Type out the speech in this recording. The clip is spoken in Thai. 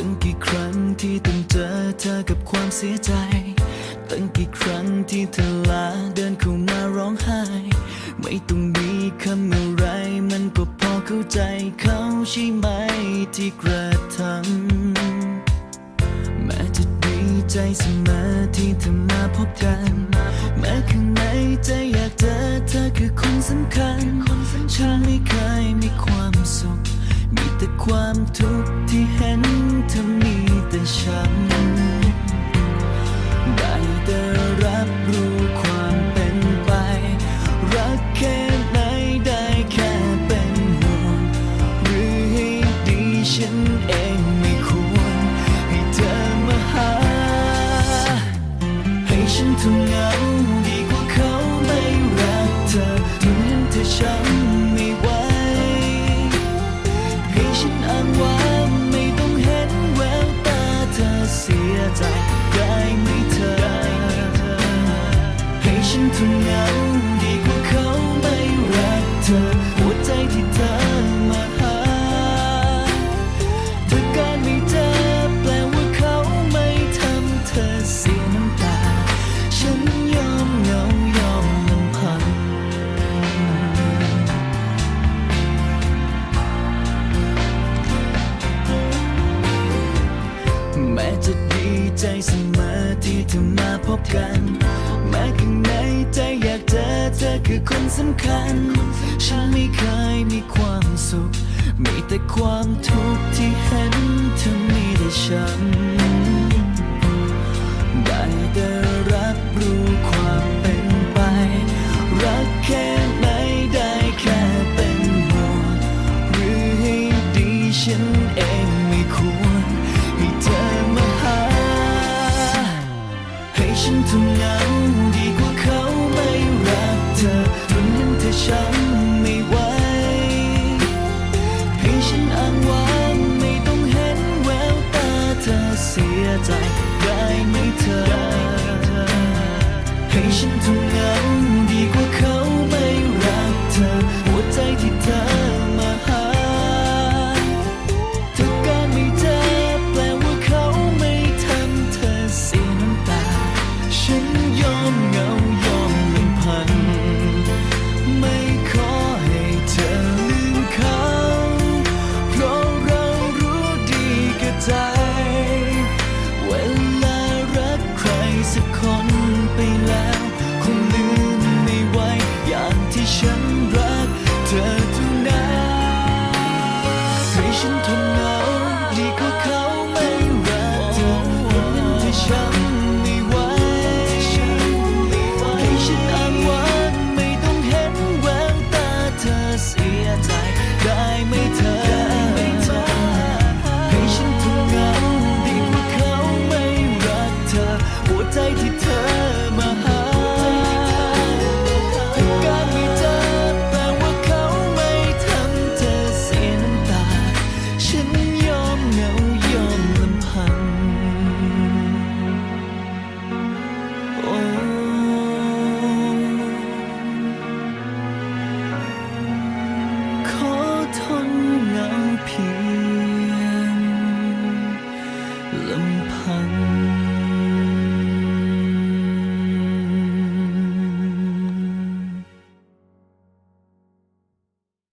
ั้งกี่ครั้งที่ต้องเจอเธอกับความเสียใจ ตั้งกี่ครั้งที่เธอลาเดินเข้ามาร้องไห้ ไม่ต้องมีคำอะไรมันก็พอเข้าใจเขาใช่ไหมที่กระทำแม้จะดีใจเสมอที่เธอมาพบกันแม้ข้างในใจอยากเจอเธอคือคนสำคัญ ฉันไม่เคยมีความสุข มีแต่ความทุกข์ที่เห็น แต่ฉัน ได้แต่รับรู้ความเป็นไป รักแค่ไหนได้แค่เป็นห่วงหรือให้ดีฉันเองไม่ควร ให้เธอมาหา ให้ฉันทนเหงาดีกว่าเขาไม่รักเธอทนเห็นเธอช้ำ ให้ฉันทนเงาดีกว่าเขาไม่รักเธอ หัวใจที่เธอมาหาถ้าการไม่เจอแปลว่าเขาไม่ทำเธอเสียน้ำตา ฉันยอมเหงายอมลำพัง แม้จะดีใจเสมอที่เธอมาพบกัน แม้ข้างใน ใจอยากเจอเธอคือคนสำคัญ ฉันไม่เคยมีความสุข มีแต่ความทุกข์ที่เห็นเธอมีแต่ฉัน ได้แต่รับรู้ความเป็นไป รักแค่ไหนได้แค่เป็นห่วงหรือให้ดีฉันเองไม่ควรให้เธอมาหา ให้ฉันทนเหงาดี